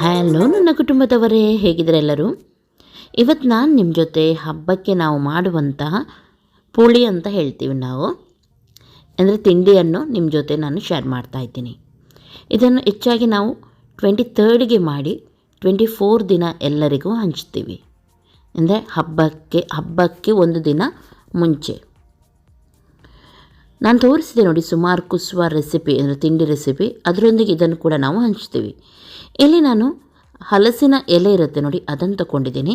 Hello ನನ್ನ ಕುಟುಂಬದವರೇ, ಹೇಗಿದ್ದಾರೆ ಎಲ್ಲರೂ? ಇವತ್ತು ನಾನು ನಿಮ್ಮ ಜೊತೆ ಹಬ್ಬಕ್ಕೆ ನಾವು ಮಾಡುವಂತಹ ಪುಳಿ ಅಂತ ಹೇಳ್ತೀವಿ ನಾವು. ಅಂದರೆ ತಿಂಡಿಯನ್ನು ನಿಮ್ಮ ಜೊತೆ ನಾನು ಶೇರ್ ಮಾಡ್ತಾ ಇದ್ದೀನಿ. ಇದನ್ನು ಹೆಚ್ಚಾಗಿ ನಾವು ಟ್ವೆಂಟಿ ತರ್ಡ್ಗೆ ಮಾಡಿ ಟ್ವೆಂಟಿ ಫೋರ್ ದಿನ ಎಲ್ಲರಿಗೂ ಹಂಚ್ತೀವಿ. ಅಂದರೆ ಹಬ್ಬಕ್ಕೆ ಹಬ್ಬಕ್ಕೆ ಒಂದು ದಿನ ಮುಂಚೆ. ನಾನು ತೋರಿಸಿದೆ ನೋಡಿ ಸುಮಾರು ಕುಸುವ ರೆಸಿಪಿ ಅಂದರೆ ತಿಂಡಿ ರೆಸಿಪಿ ಅದರೊಂದಿಗೆ ಇದನ್ನು ಕೂಡ ನಾವು ಹಂಚ್ತೀವಿ. ಇಲ್ಲಿ ನಾನು ಹಲಸಿನ ಎಲೆ ಇರುತ್ತೆ ನೋಡಿ, ಅದನ್ನು ತಗೊಂಡಿದ್ದೀನಿ.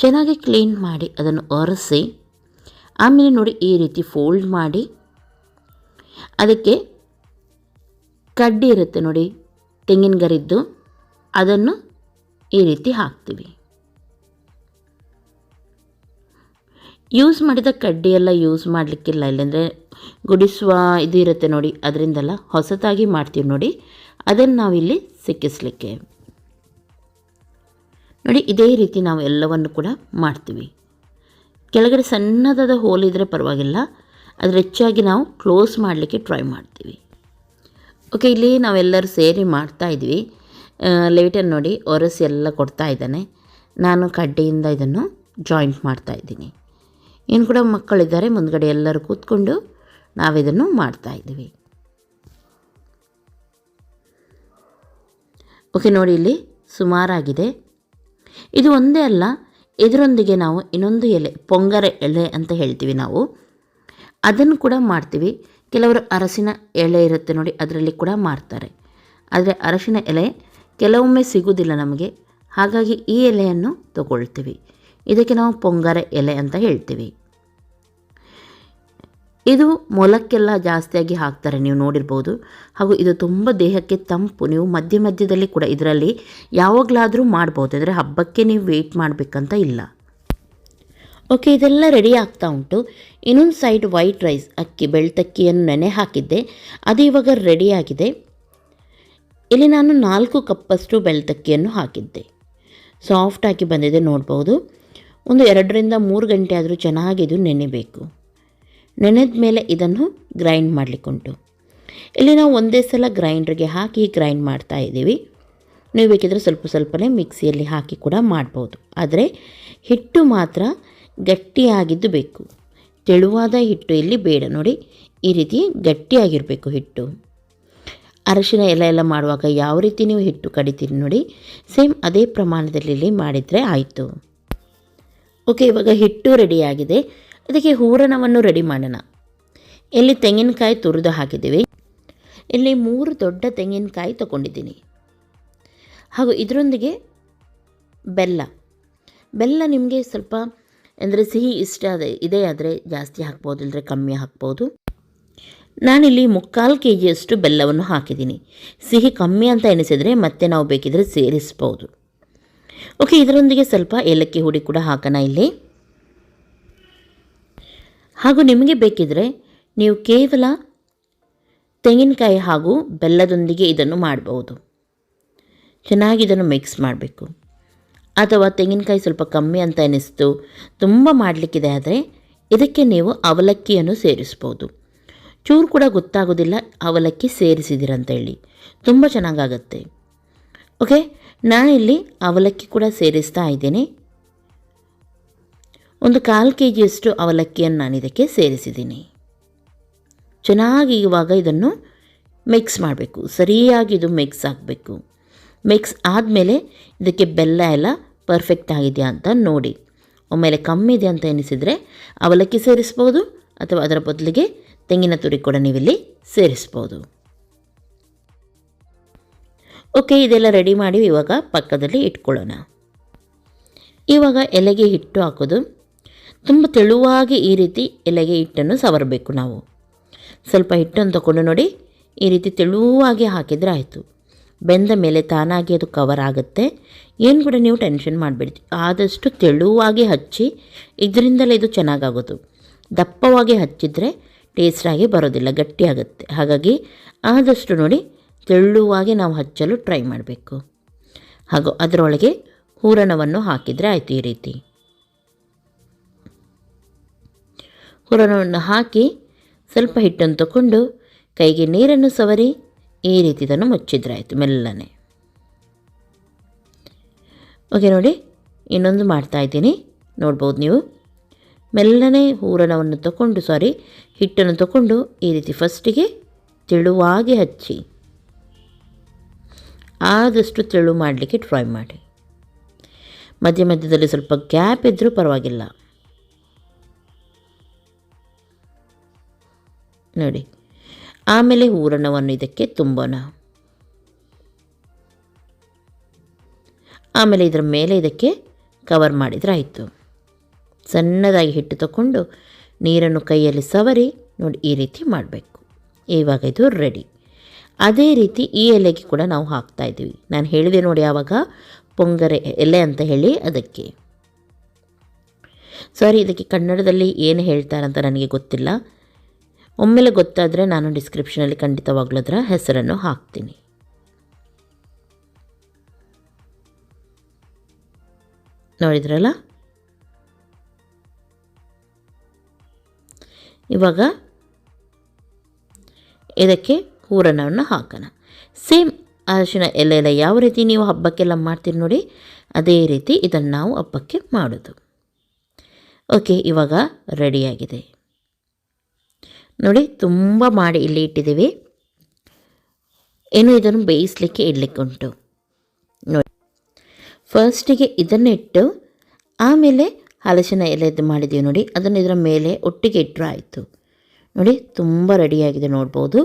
ಚೆನ್ನಾಗಿ ಕ್ಲೀನ್ ಮಾಡಿ ಅದನ್ನು ಒರೆಸಿ, ಆಮೇಲೆ ನೋಡಿ ಈ ರೀತಿ ಫೋಲ್ಡ್ ಮಾಡಿ, ಅದಕ್ಕೆ ಕಡ್ಡಿ ಇರುತ್ತೆ ನೋಡಿ, ತೆಂಗಿನ ಗರಿದ್ದು, ಅದನ್ನು ಈ ರೀತಿ ಹಾಕ್ತೀವಿ. ಯೂಸ್ ಮಾಡಿದ ಕಡ್ಡಿಯೆಲ್ಲ ಯೂಸ್ ಮಾಡಲಿಕ್ಕಿಲ್ಲ ಇಲ್ಲಾಂದರೆ ಗುಡಿಸುವ ಇದು ಇರುತ್ತೆ ನೋಡಿ, ಅದರಿಂದಲ್ಲ ಹೊಸತಾಗಿ ಮಾಡ್ತೀವಿ ನೋಡಿ. ಅದನ್ನು ನಾವಿಲ್ಲಿ ಸಿಕ್ಕಿಸ್ಲಿಕ್ಕೆ. ನೋಡಿ, ಇದೇ ರೀತಿ ನಾವು ಎಲ್ಲವನ್ನು ಕೂಡ ಮಾಡ್ತೀವಿ. ಕೆಳಗಡೆ ಸಣ್ಣದಾದ ಹೋಲ್ ಇದ್ದರೆ ಪರವಾಗಿಲ್ಲ ಅದ್ರ ಹೆಚ್ಚಾಗಿ ನಾವು ಕ್ಲೋಸ್ ಮಾಡಲಿಕ್ಕೆ ಟ್ರೈ ಮಾಡ್ತೀವಿ. ಓಕೆ, ಇಲ್ಲಿ ನಾವೆಲ್ಲರೂ ಸೇರಿ ಮಾಡ್ತಾ ಇದ್ವಿ. ಲೇಟನ್ನು ನೋಡಿ ಒರೆಸಿ ಎಲ್ಲ ಕೊಡ್ತಾ ಇದ್ದಾನೆ. ನಾನು ಕಡ್ಡಿಯಿಂದ ಇದನ್ನು ಜಾಯಿಂಟ್ ಮಾಡ್ತಾ ಇದ್ದೀನಿ. ಇನ್ನು ಕೂಡ ಮಕ್ಕಳಿದ್ದಾರೆ, ಮುಂದ್ಗಡೆ ಎಲ್ಲರೂ ಕೂತ್ಕೊಂಡು ನಾವಿದನ್ನು ಮಾಡ್ತಾ ಇದ್ದೀವಿ. ಓಕೆ, ನೋಡಿ ಇಲ್ಲಿ ಸುಮಾರಾಗಿದೆ. ಇದು ಒಂದೇ ಅಲ್ಲ ಇದರೊಂದಿಗೆ ನಾವು ಇನ್ನೊಂದು ಎಲೆ, ಪೊಂಗರ ಎಲೆ ಅಂತ ಹೇಳ್ತೀವಿ ನಾವು. ಅದನ್ನು ಕೂಡ ಮಾಡ್ತೀವಿ. ಕೆಲವರು ಅರಸಿನ ಎಲೆ ಇರುತ್ತೆ ನೋಡಿ, ಅದರಲ್ಲಿ ಕೂಡ ಮಾಡ್ತಾರೆ. ಆದರೆ ಅರಸಿನ ಎಲೆ ಕೆಲವೊಮ್ಮೆ ಸಿಗುವುದಿಲ್ಲ ನಮಗೆ. ಹಾಗಾಗಿ ಈ ಎಲೆಯನ್ನು ತಗೊಳ್ತೀವಿ. ಇದಕ್ಕೆ ನಾವು ಪೊಂಗರ ಎಲೆ ಅಂತ ಹೇಳ್ತೀವಿ. ಇದು ಮೊಲಕ್ಕೆಲ್ಲ ಜಾಸ್ತಿಯಾಗಿ ಹಾಕ್ತಾರೆ, ನೀವು ನೋಡಿರ್ಬೋದು. ಹಾಗೂ ಇದು ತುಂಬ ದೇಹಕ್ಕೆ ತಂಪು. ನೀವು ಮಧ್ಯ ಮಧ್ಯದಲ್ಲಿ ಕೂಡ ಇದರಲ್ಲಿ ಯಾವಾಗಲಾದರೂ ಮಾಡ್ಬೋದು. ಅಂದರೆ ಹಬ್ಬಕ್ಕೆ ನೀವು ವೆಯ್ಟ್ ಮಾಡಬೇಕಂತ ಇಲ್ಲ. ಓಕೆ ಇದೆಲ್ಲ ರೆಡಿ ಆಗ್ತಾ ಉಂಟು. ಇನ್ನೊಂದು ಸೈಡ್ ವೈಟ್ ರೈಸ್ ಅಕ್ಕಿ, ಬೆಳ್ತಕ್ಕಿಯನ್ನು ನೆನೆ ಹಾಕಿದ್ದೆ. ಅದು ಇವಾಗ ರೆಡಿಯಾಗಿದೆ ಇಲ್ಲಿ ನಾನು ನಾಲ್ಕು ಕಪ್ಪಷ್ಟು ಬೆಳ್ತಕ್ಕಿಯನ್ನು ಹಾಕಿದ್ದೆ. ಸಾಫ್ಟಾಗಿ ಬಂದಿದೆ, ನೋಡ್ಬೋದು. ಒಂದು ಎರಡರಿಂದ ಮೂರು ಗಂಟೆ ಆದರೂ ಚೆನ್ನಾಗಿ ಇದು ನೆನೆಬೇಕು. ನೆನೆದ ಮೇಲೆ ಇದನ್ನು ಗ್ರೈಂಡ್ ಮಾಡಲಿಕ್ಕುಂಟು. ಇಲ್ಲಿ ನಾವು ಒಂದೇ ಸಲ ಗ್ರೈಂಡ್ರಿಗೆ ಹಾಕಿ ಗ್ರೈಂಡ್ ಮಾಡ್ತಾ ಇದ್ದೀವಿ. ನೀವು ಬೇಕಿದ್ರೆ ಸ್ವಲ್ಪ ಸ್ವಲ್ಪನೇ ಮಿಕ್ಸಿಯಲ್ಲಿ ಹಾಕಿ ಕೂಡ ಮಾಡ್ಬೋದು. ಆದರೆ ಹಿಟ್ಟು ಮಾತ್ರ ಗಟ್ಟಿಯಾಗಿದ್ದು ಬೇಕು. ತೆಳುವಾದ ಹಿಟ್ಟು ಇಲ್ಲಿ ಬೇಡ. ನೋಡಿ, ಈ ರೀತಿ ಗಟ್ಟಿಯಾಗಿರಬೇಕು ಹಿಟ್ಟು. ಅರಶಿನ ಎಲ್ಲ ಎಲ್ಲ ಮಾಡುವಾಗ ಯಾವ ರೀತಿ ನೀವು ಹಿಟ್ಟು ಕಡಿತೀರಿ ನೋಡಿ, ಸೇಮ್ ಅದೇ ಪ್ರಮಾಣದಲ್ಲಿ ಮಾಡಿದರೆ ಆಯಿತು. ಓಕೆ, ಇವಾಗ ಹಿಟ್ಟು ರೆಡಿಯಾಗಿದೆ ಇದಕ್ಕೆ ಹೂರಣವನ್ನು ರೆಡಿ ಮಾಡೋಣ. ಇಲ್ಲಿ ತೆಂಗಿನಕಾಯಿ ತುರಿದು ಹಾಕಿದ್ದೀವಿ. ಇಲ್ಲಿ ಮೂರು ದೊಡ್ಡ ತೆಂಗಿನಕಾಯಿ ತಗೊಂಡಿದ್ದೀನಿ. ಹಾಗೂ ಇದರೊಂದಿಗೆ ಬೆಲ್ಲ. ಬೆಲ್ಲ ನಿಮಗೆ ಸ್ವಲ್ಪ ಅಂದರೆ ಸಿಹಿ ಇಷ್ಟ ಅದೇ, ಇದೆ ಆದರೆ ಜಾಸ್ತಿ ಹಾಕ್ಬೋದು ಇಲ್ಲದ್ರೆ ಕಮ್ಮಿ ಹಾಕ್ಬೋದು. ನಾನಿಲ್ಲಿ ಮುಕ್ಕಾಲು ಕೆ ಜಿಯಷ್ಟು ಬೆಲ್ಲವನ್ನು ಹಾಕಿದ್ದೀನಿ. ಸಿಹಿ ಕಮ್ಮಿ ಅಂತ ಎನಿಸಿದರೆ ಮತ್ತೆ ನಾವು ಬೇಕಿದ್ರೆ ಸೇರಿಸ್ಬೋದು. ಓಕೆ, ಇದರೊಂದಿಗೆ ಸ್ವಲ್ಪ ಏಲಕ್ಕಿ ಹುಡಿ ಕೂಡ ಹಾಕೋಣ ಇಲ್ಲಿ. ಹಾಗೂ ನಿಮಗೆ ಬೇಕಿದ್ರೆ ನೀವು ಕೇವಲ ತೆಂಗಿನಕಾಯಿ ಹಾಗೂ ಬೆಲ್ಲದೊಂದಿಗೆ ಇದನ್ನು ಮಾಡಬಹುದು ಚೆನ್ನಾಗಿ ಇದನ್ನು ಮಿಕ್ಸ್ ಮಾಡಬೇಕು. ಅಥವಾ ತೆಂಗಿನಕಾಯಿ ಸ್ವಲ್ಪ ಕಮ್ಮಿ ಅಂತ ಅನ್ನಿಸ್ತು ತುಂಬ ಮಾಡಲಿಕ್ಕಿದೆ ಆದರೆ ಇದಕ್ಕೆ ನೀವು ಅವಲಕ್ಕಿಯನ್ನು ಸೇರಿಸ್ಬೋದು. ಚೂರು ಕೂಡ ಗೊತ್ತಾಗೋದಿಲ್ಲ ಅವಲಕ್ಕಿ ಸೇರಿಸಿದಿರಂತೇಳಿ ತುಂಬ ಚೆನ್ನಾಗಾಗತ್ತೆ. ಓಕೆ ನಾನಿಲ್ಲಿ ಅವಲಕ್ಕಿ ಕೂಡ ಸೇರಿಸ್ತಾ ಇದ್ದೀನಿ. ಒಂದು ಕಾಲು ಕೆ ಜಿಯಷ್ಟು ಅವಲಕ್ಕಿಯನ್ನು ನಾನು ಇದಕ್ಕೆ ಸೇರಿಸಿದ್ದೀನಿ. ಚೆನ್ನಾಗಿ ಇವಾಗ ಇದನ್ನು ಮಿಕ್ಸ್ ಮಾಡಬೇಕು. ಸರಿಯಾಗಿ ಇದು ಮಿಕ್ಸ್ ಆಗಬೇಕು. ಮಿಕ್ಸ್ ಆದಮೇಲೆ ಇದಕ್ಕೆ ಬೆಲ್ಲ ಎಲ್ಲ ಪರ್ಫೆಕ್ಟ್ ಆಗಿದೆಯಾ ಅಂತ ನೋಡಿ. ಒಮ್ಮೆಲೆ ಕಮ್ಮಿ ಇದೆ ಅಂತ ಎನಿಸಿದರೆ ಅವಲಕ್ಕಿ ಸೇರಿಸ್ಬೋದು ಅಥವಾ ಅದರ ಬದಲಿಗೆ ತೆಂಗಿನ ತುರಿ ಕೂಡ ನೀವಿಲ್ಲಿ ಸೇರಿಸ್ಬೋದು. ಓಕೆ, ಇದೆಲ್ಲ ರೆಡಿ ಮಾಡಿ ಇವಾಗ ಪಕ್ಕದಲ್ಲಿ ಇಟ್ಕೊಳ್ಳೋಣ. ಇವಾಗ ಎಲೆಗೆ ಹಿಟ್ಟು ಹಾಕೋದು. ತುಂಬ ತೆಳುವಾಗಿ ಈ ರೀತಿ ಎಲೆಗೆ ಹಿಟ್ಟನ್ನು ಸವರಬೇಕು ನಾವು. ಸ್ವಲ್ಪ ಹಿಟ್ಟನ್ನು ತಗೊಂಡು ನೋಡಿ ಈ ರೀತಿ ತೆಳುವಾಗಿ ಹಾಕಿದರೆ ಆಯಿತು. ಬೆಂದ ಮೇಲೆ ತಾನಾಗಿ ಅದು ಕವರ್ ಆಗುತ್ತೆ. ಏನು ಕೂಡ ನೀವು ಟೆನ್ಷನ್ ಮಾಡಬೇಡಿ. ಆದಷ್ಟು ತೆಳುವಾಗಿ ಹಚ್ಚಿ ಇದರಿಂದಲೇ ಇದು ಚೆನ್ನಾಗಾಗೋದು. ದಪ್ಪವಾಗಿ ಹಚ್ಚಿದರೆ ಟೇಸ್ಟಾಗಿ ಬರೋದಿಲ್ಲ ಗಟ್ಟಿಯಾಗುತ್ತೆ ಹಾಗಾಗಿ ಆದಷ್ಟು ನೋಡಿ ತೆಳುವಾಗಿ ನಾವು ಹಚ್ಚಲು ಟ್ರೈ ಮಾಡಬೇಕು. ಹಾಗೂ ಅದರೊಳಗೆ ಹೂರಣವನ್ನು ಹಾಕಿದರೆ ಆಯಿತು ಈ ರೀತಿ. ಹೂರಣವನ್ನು ಹಾಕಿ ಸ್ವಲ್ಪ ಹಿಟ್ಟನ್ನು ತಗೊಂಡು ಕೈಗೆ ನೀರನ್ನು ಸವರಿ ಈ ರೀತಿ ಇದನ್ನು ಮುಚ್ಚಿದ್ರಾಯಿತು ಮೆಲ್ಲನೆ. ಓಕೆ, ನೋಡಿ ಇನ್ನೊಂದು ಮಾಡ್ತಾ ಇದ್ದೀನಿ. ನೋಡ್ಬೋದು ನೀವು. ಮೆಲ್ಲನೆ ಹೂರಣವನ್ನು ತಗೊಂಡು ಸಾರಿ ಹಿಟ್ಟನ್ನು ತಗೊಂಡು ಈ ರೀತಿ ಫಸ್ಟಿಗೆ ತೆಳುವಾಗಿ ಹಚ್ಚಿ. ಆದಷ್ಟು ತೆಳು ಮಾಡಲಿಕ್ಕೆ ಟ್ರೈ ಮಾಡಿ. ಮಧ್ಯ ಮಧ್ಯದಲ್ಲಿ ಸ್ವಲ್ಪ ಗ್ಯಾಪ್ ಇದ್ದರೂ ಪರವಾಗಿಲ್ಲ. ನೋಡಿ. ಆಮೇಲೆ ಹೂರಣವನ್ನು ಇದಕ್ಕೆ ತುಂಬೋಣ. ಆಮೇಲೆ ಇದರ ಮೇಲೆ ಇದಕ್ಕೆ ಕವರ್ ಮಾಡಿದರೆ ಆಯಿತು. ಸಣ್ಣದಾಗಿ ಹಿಟ್ಟು ತಗೊಂಡು ನೀರನ್ನು ಕೈಯಲ್ಲಿ ಸವರಿ ನೋಡಿ ಈ ರೀತಿ ಮಾಡಬೇಕು. ಇವಾಗ ಇದು ರೆಡಿ ಅದೇ ರೀತಿ ಈ ಎಲೆಗೆ ಕೂಡ ನಾವು ಹಾಕ್ತಾ ಇದ್ದೀವಿ. ನಾನು ಹೇಳಿದೆ ನೋಡಿ ಆವಾಗ ಪೊಂಗರೆ ಎಲೆ ಅಂತ ಹೇಳಿ ಅದಕ್ಕೆ. ಸಾರಿ, ಇದಕ್ಕೆ ಕನ್ನಡದಲ್ಲಿ ಏನು ಹೇಳ್ತಾರಂತ ನನಗೆ ಗೊತ್ತಿಲ್ಲ. ಒಮ್ಮೆಲೆ ಗೊತ್ತಾದರೆ ನಾನು ಡಿಸ್ಕ್ರಿಪ್ಷನಲ್ಲಿ ಖಂಡಿತವಾಗ್ಲೂ ಅದರ ಹೆಸರನ್ನು ಹಾಕ್ತೀನಿ. ನೋಡಿದ್ರಲ್ಲ? ಇವಾಗ ಇದಕ್ಕೆ ಹೂರಣವನ್ನು ಹಾಕೋಣ. ಸೇಮ್ ಅರಿಶಿನ ಎಲೆ ಎಲ್ಲ ಯಾವ ರೀತಿ ನೀವು ಹಬ್ಬಕ್ಕೆಲ್ಲ ಮಾಡ್ತೀರಿ ನೋಡಿ, ಅದೇ ರೀತಿ ಇದನ್ನು ನಾವು ಹಬ್ಬಕ್ಕೆ ಮಾಡೋದು. ಓಕೆ ಇವಾಗ ರೆಡಿಯಾಗಿದೆ ನೋಡಿ, ತುಂಬ ಮಾಡಿ ಇಲ್ಲಿ ಇಟ್ಟಿದ್ದೀವಿ. ಏನು ಇದನ್ನು ಬೇಯಿಸಲಿಕ್ಕೆ ಇಡಲಿಕ್ಕೆ ಉಂಟು ನೋಡಿ ಫಸ್ಟಿಗೆ ಇದನ್ನು ಇಟ್ಟು, ಆಮೇಲೆ ಹಲಸಿನ ಎಲೆದು ಮಾಡಿದ್ದೀವಿ ನೋಡಿ, ಅದನ್ನು ಇದರ ಮೇಲೆ ಒಟ್ಟಿಗೆ ಇಟ್ಟರೆ ಆಯಿತು. ನೋಡಿ, ತುಂಬ ರೆಡಿಯಾಗಿದೆ ನೋಡ್ಬೋದು.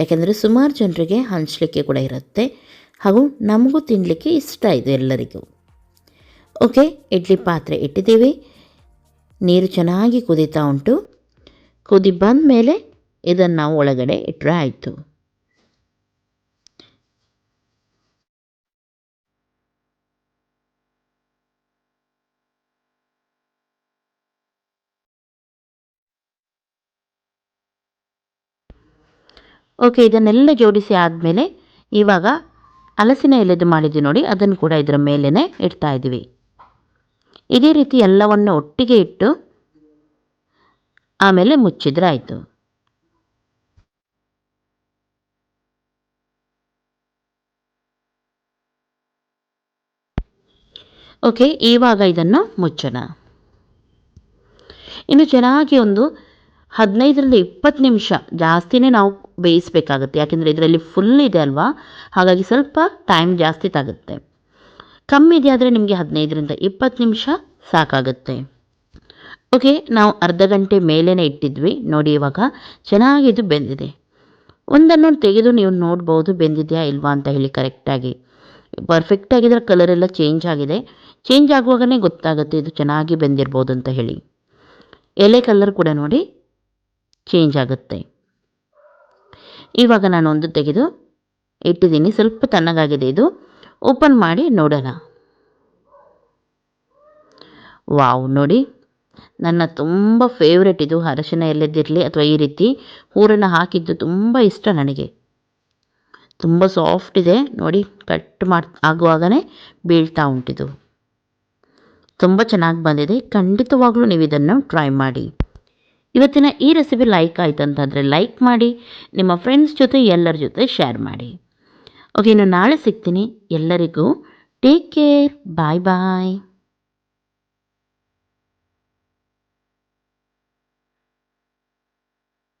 ಯಾಕೆಂದರೆ ಸುಮಾರು ಜನರಿಗೆ ಹಂಚಲಿಕ್ಕೆ ಕೂಡ ಇರುತ್ತೆ. ಹಾಗೂ ನಮಗೂ ತಿನ್ನಲಿಕ್ಕೆ ಇಷ್ಟ ಇದು ಎಲ್ಲರಿಗೂ. ಓಕೆ, ಇಡ್ಲಿ ಪಾತ್ರೆ ಇಟ್ಟಿದ್ದೀವಿ. ನೀರು ಚೆನ್ನಾಗಿ ಕುದೀತಾ ಉಂಟು. ಕುದಿ ಬಂದ ಮೇಲೆ ಇದನ್ನು ನಾವು ಒಳಗಡೆ ಇಟ್ಟರೆ ಆಯಿತು. ಓಕೆ, ಇದನ್ನೆಲ್ಲ ಜೋಡಿಸಿ ಆದಮೇಲೆ ಇವಾಗ ಹಲಸಿನ ಎಲೆದು ಮಾಡಿದ್ವಿ ನೋಡಿ, ಅದನ್ನು ಕೂಡ ಇದರ ಮೇಲೇ ಇಡ್ತಾ ಇದ್ದೀವಿ. ಇದೇ ರೀತಿ ಎಲ್ಲವನ್ನು ಒಟ್ಟಿಗೆ ಇಟ್ಟು ಆಮೇಲೆ ಮುಚ್ಚಿದ್ರೆ ಆಯಿತು. ಓಕೆ ಇವಾಗ ಇದನ್ನು ಮುಚ್ಚೋಣ. ಇನ್ನು ಚೆನ್ನಾಗಿ ಒಂದು ಹದಿನೈದರಿಂದ ಇಪ್ಪತ್ತು ನಿಮಿಷ ಜಾಸ್ತಿನೇ ನಾವು ಬೇಯಿಸಬೇಕಾಗುತ್ತೆ. ಯಾಕೆಂದರೆ ಇದರಲ್ಲಿ ಫುಲ್ ಇದೆ ಅಲ್ವಾ? ಹಾಗಾಗಿ ಸ್ವಲ್ಪ ಟೈಮ್ ಜಾಸ್ತಿ ತಾಗುತ್ತೆ. ಕಮ್ಮಿ ಇದೆ ಆದರೆ ನಿಮಗೆ ಹದಿನೈದರಿಂದ ಇಪ್ಪತ್ತು ನಿಮಿಷ ಸಾಕಾಗುತ್ತೆ. ಓಕೆ, ನಾವು ಅರ್ಧ ಗಂಟೆ ಮೇಲೇ ಇಟ್ಟಿದ್ವಿ. ನೋಡಿ ಇವಾಗ ಚೆನ್ನಾಗಿ ಇದು ಬೆಂದಿದೆ. ಒಂದನ್ನು ತೆಗೆದು ನೀವು ನೋಡ್ಬೋದು ಬೆಂದಿದೆಯಾ ಇಲ್ವಾ ಅಂತ ಹೇಳಿ ಕರೆಕ್ಟಾಗಿ ಪರ್ಫೆಕ್ಟಾಗಿದ್ರೆ ಎಲ್ಲ ಚೇಂಜ್ ಆಗಿದೆ. ಚೇಂಜ್ ಆಗುವಾಗಲೇ ಗೊತ್ತಾಗುತ್ತೆ ಇದು ಚೆನ್ನಾಗಿ ಬೆಂದಿರ್ಬೋದು ಅಂತ ಹೇಳಿ. ಎಲೆ ಕಲರ್ ಕೂಡ ನೋಡಿ ಚೇಂಜ್ ಆಗುತ್ತೆ. ಇವಾಗ ನಾನು ಒಂದು ತೆಗೆದು ಇಟ್ಟಿದ್ದೀನಿ. ಸ್ವಲ್ಪ ತಣ್ಣಗಾಗಿದೆ ಇದು. ಓಪನ್ ಮಾಡಿ ನೋಡೋಣ. ವಾವ್ ನೋಡಿ. ನನ್ನ ತುಂಬ ಫೇವ್ರೆಟ್ ಇದು ಅರಶಿನ ಎಲ್ಲದಿರಲಿ ಅಥವಾ ಈ ರೀತಿ ಹೂರನ್ನು ಹಾಕಿದ್ದು ತುಂಬ ಇಷ್ಟ ನನಗೆ. ತುಂಬ ಸಾಫ್ಟ್ ಇದೆ. ನೋಡಿ ಕಟ್ ಮಾಡಿ ಆಗುವಾಗಲೇ ಬೀಳ್ತಾ ಉಂಟಿದು. ತುಂಬ ಚೆನ್ನಾಗಿ ಬಂದಿದೆ. ಖಂಡಿತವಾಗ್ಲೂ ನೀವು ಇದನ್ನು ಟ್ರೈ ಮಾಡಿ. ಇವತ್ತಿನ ಈ ರೆಸಿಪಿ ಲೈಕ್ ಆಯಿತು ಅಂತಂದರೆ ಲೈಕ್ ಮಾಡಿ, ನಿಮ್ಮ ಫ್ರೆಂಡ್ಸ್ ಜೊತೆ, ಎಲ್ಲರ ಜೊತೆ ಶೇರ್ ಮಾಡಿ. ಓಕೆ ಇನ್ನು ನಾಳೆ ಸಿಗ್ತೀನಿ. ಎಲ್ಲರಿಗೂ ಟೇಕ್ ಕೇರ್ ಬಾಯ್ ಬಾಯ್